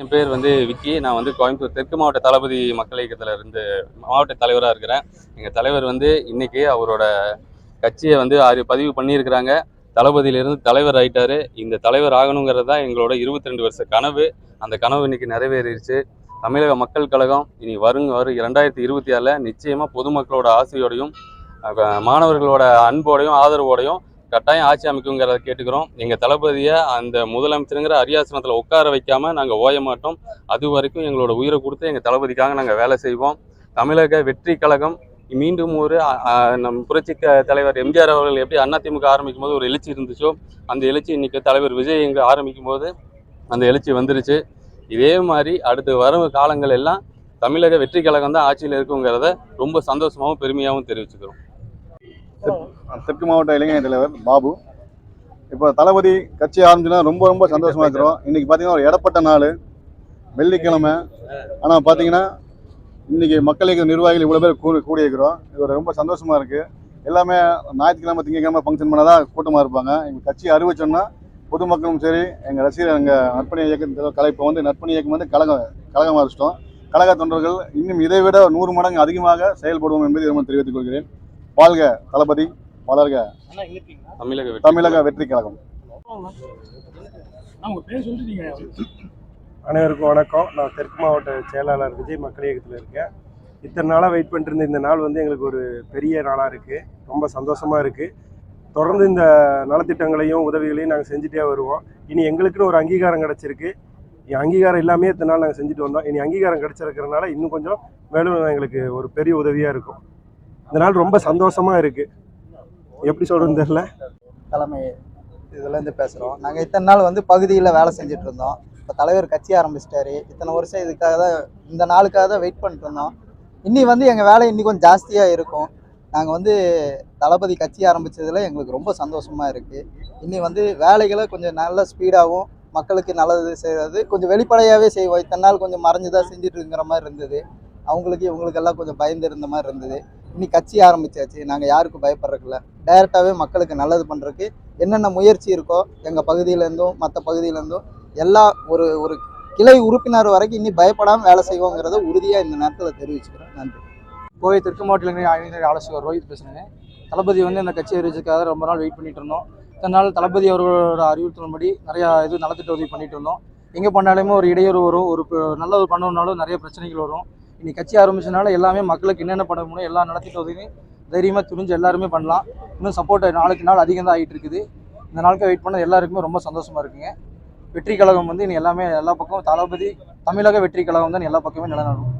என் பேர் வந்து விக்கி. நான் வந்து கோயம்புத்தூர் தெற்கு மாவட்ட தளபதி மக்கள் இயக்கத்தில் இருந்து மாவட்ட தலைவராக இருக்கிறேன். எங்கள் தலைவர் வந்து இன்னைக்கு அவரோட கட்சியை வந்து அறி பதிவு பண்ணியிருக்கிறாங்க. தளபதியிலிருந்து தலைவர் ஆயிட்டாரு. இந்த தலைவர் ஆகணுங்கிறது தான் எங்களோட இருபத்தி ரெண்டு வருஷ கனவு. அந்த கனவு இன்னைக்கு நிறைவேறிடுச்சு தமிழக மக்கள் கழகம் இனி வரும் வரும் இரண்டாயிரத்தி இருபத்தி ஆறில் நிச்சயமாக பொதுமக்களோட ஆசையோடையும் மாணவர்களோட அன்போடையும் ஆதரவோடையும் கட்டாயம் ஆட்சி அமைக்குங்கிறத கேட்டுக்கிறோம். எங்கள் தளபதியை அந்த முதலமைச்சருங்கிற அரியாசனத்தில் உட்கார வைக்காம நாங்கள் ஓய மாட்டோம். அது வரைக்கும் எங்களோட உயிரை கொடுத்து எங்கள் தளபதிக்காக நாங்கள் வேலை செய்வோம். தமிழக வெற்றி கழகம் மீண்டும் ஒரு நம் புரட்சி தலைவர் எம்ஜிஆர் அவர்கள் எப்படி அதிமுக ஆரம்பிக்கும் போது ஒரு எழுச்சி இருந்துச்சோ அந்த எழுச்சி இன்னைக்கு தலைவர் விஜய் இங்கே ஆரம்பிக்கும் போது அந்த எழுச்சி வந்துருச்சு. இதே மாதிரி அடுத்து வரும் காலங்கள் எல்லாம் தமிழக வெற்றி கழகம் தான் ஆட்சியில் இருக்குங்கிறத ரொம்ப சந்தோஷமாகவும் பெருமையாகவும் தெரிவிச்சுக்கிறோம். தெற்கு மாவட்ட இளைஞர் தலைவர் பாபு. இப்போ தளபதி கட்சி ஆரம்பிச்சுன்னா ரொம்ப ரொம்ப சந்தோஷமா இருக்கிறோம். இன்னைக்கு பார்த்தீங்கன்னா ஒரு இடப்பட்ட நாள். வெள்ளிக்கிழமை. ஆனால் பார்த்தீங்கன்னா இன்னைக்கு மக்கள் இயக்க நிர்வாகிகள் இவ்வளோ பேர் கூடி கூடியிருக்கிறோம். இது ஒரு ரொம்ப சந்தோஷமா இருக்கு. எல்லாமே ஞாயிற்றுக்கிழமை திங்கக்கிழமை ஃபங்க்ஷன் பண்ணாதான் கூட்டமாக இருப்பாங்க. எங்கள் கட்சி அறிவிச்சோம்னா பொதுமக்களும் சரி எங்கள் ரசிகர் எங்கள் நற்பணி இயக்கம் கலை இப்போ வந்து நற்பணி இயக்கம் வந்து கழகம் கழகம் அறிவிச்சிட்டோம் கழக தொண்டர்கள் இன்னும் இதை விட நூறு மடங்கு அதிகமாக செயல்படுவோம் என்பதை ரொம்ப தெரிவித்துக் கொள்கிறேன். வாழ்க தளபதி வளர்க. தமிழக வெற்றி தமிழக வெற்றி கழகம். அனைவருக்கும் வணக்கம். நான் தெற்கு மாவட்ட செயலாளர் விஜய் மக்கள் இயக்கத்தில் இருக்கேன். இத்தனை நாளாக வெயிட் பண்ணிட்டு இருந்த இந்த நாள் வந்து எங்களுக்கு ஒரு பெரிய நாளாக இருக்குது ரொம்ப சந்தோஷமாக இருக்குது தொடர்ந்து இந்த நலத்திட்டங்களையும் உதவிகளையும் நாங்கள் செஞ்சுட்டே வருவோம். இனி எங்களுக்குன்னு ஒரு அங்கீகாரம் கிடச்சிருக்கு. அங்கீகாரம் இல்லாமே இத்தனை நாள் நாங்கள் செஞ்சுட்டு வந்தோம். இனி அங்கீகாரம் கிடச்சிருக்கிறதுனால இன்னும் கொஞ்சம் மேலும் எங்களுக்கு ஒரு பெரிய உதவியாக இருக்கும். இந்த நாள் ரொம்ப சந்தோஷமாக இருக்குது எப்படி சொல்கிறதுன்னு தெரில தலைமை இதுலேருந்து பேசுகிறோம் நாங்கள் இத்தனை நாள் வந்து பகுதியில் வேலை செஞ்சுட்டு இருந்தோம். இப்போ தலைவர் கட்சி ஆரம்பிச்சிட்டாரு. இத்தனை வருஷம் இதுக்காக தான் இந்த நாளுக்காக தான் வெயிட் பண்ணிட்டு இருந்தோம். இன்னி வந்து எங்கள் வேலை இன்னி கொஞ்சம் ஜாஸ்தியாக இருக்கும். நாங்கள் வந்து தளபதி கட்சி ஆரம்பித்ததில் எங்களுக்கு ரொம்ப சந்தோஷமாக இருக்குது இன்னி வந்து வேலைகளை கொஞ்சம் நல்ல ஸ்பீடாகவும் மக்களுக்கு நல்லது செய்கிறது கொஞ்சம் வெளிப்படையாகவே செய்வோம். இத்தனை நாள் கொஞ்சம் மறைஞ்சு தான் செஞ்சுட்டு இருக்கிற மாதிரி இருந்தது. அவங்களுக்கு இவங்களுக்கெல்லாம் கொஞ்சம் பயந்து இருந்த மாதிரி இருந்தது. இன்னி கட்சி ஆரம்பிச்சாச்சு. நாங்கள் யாருக்கும் பயப்படுறதில்ல டைரெக்டாகவே மக்களுக்கு நல்லது பண்ணுறதுக்கு என்னென்ன முயற்சி இருக்கோ எங்கள் பகுதியிலேருந்தும் மற்ற பகுதியிலேருந்தும் எல்லா ஒரு ஒரு கிளை உறுப்பினர் வரைக்கும் இன்னி பயப்படாமல் வேலை செய்வோங்கிறத உறுதியாக இந்த நேரத்தில் தெரிவிச்சுக்கிறேன். நன்றி. கோவை தெற்கு மாவட்ட இளைஞர் ஆலோசகர் ரோஹித் பேசுகிறேங்க தளபதி வந்து இந்த கட்சி அறிவிச்சதுக்காக ரொம்ப நாள் வெயிட் பண்ணிட்டு இருந்தோம். இதனால் தளபதி அவர்களோட அறிவுறுத்தலின்படி நிறையா இது நலத்திட்ட உதவி பண்ணிட்டு இருந்தோம். எங்கே பண்ணாலுமே ஒரு இடையூறு வரும். ஒரு நல்லது பண்ணணுன்னாலும் நிறைய பிரச்சனைகள் வரும். நீ கட்சி ஆரம்பிச்சனால எல்லாமே மக்களுக்கு என்னென்ன பண்ண முடியும் எல்லா நடத்திட்டு உதவி தைரியமாக துணிஞ்சு எல்லாருமே பண்ணலாம். இன்னும் சப்போர்ட் நாளுக்கு நாள் அதிகம் தான் ஆகிட்டு இருக்குது. இந்த நாளுக்கு வெயிட் பண்ண எல்லாருக்குமே ரொம்ப சந்தோஷமாக இருக்குங்க. வெற்றி கழகம் வந்து இனி எல்லாமே எல்லா பக்கமும் தளபதி தமிழக வெற்றி கழகம் தான் எல்லா பக்கமே நிலநடும்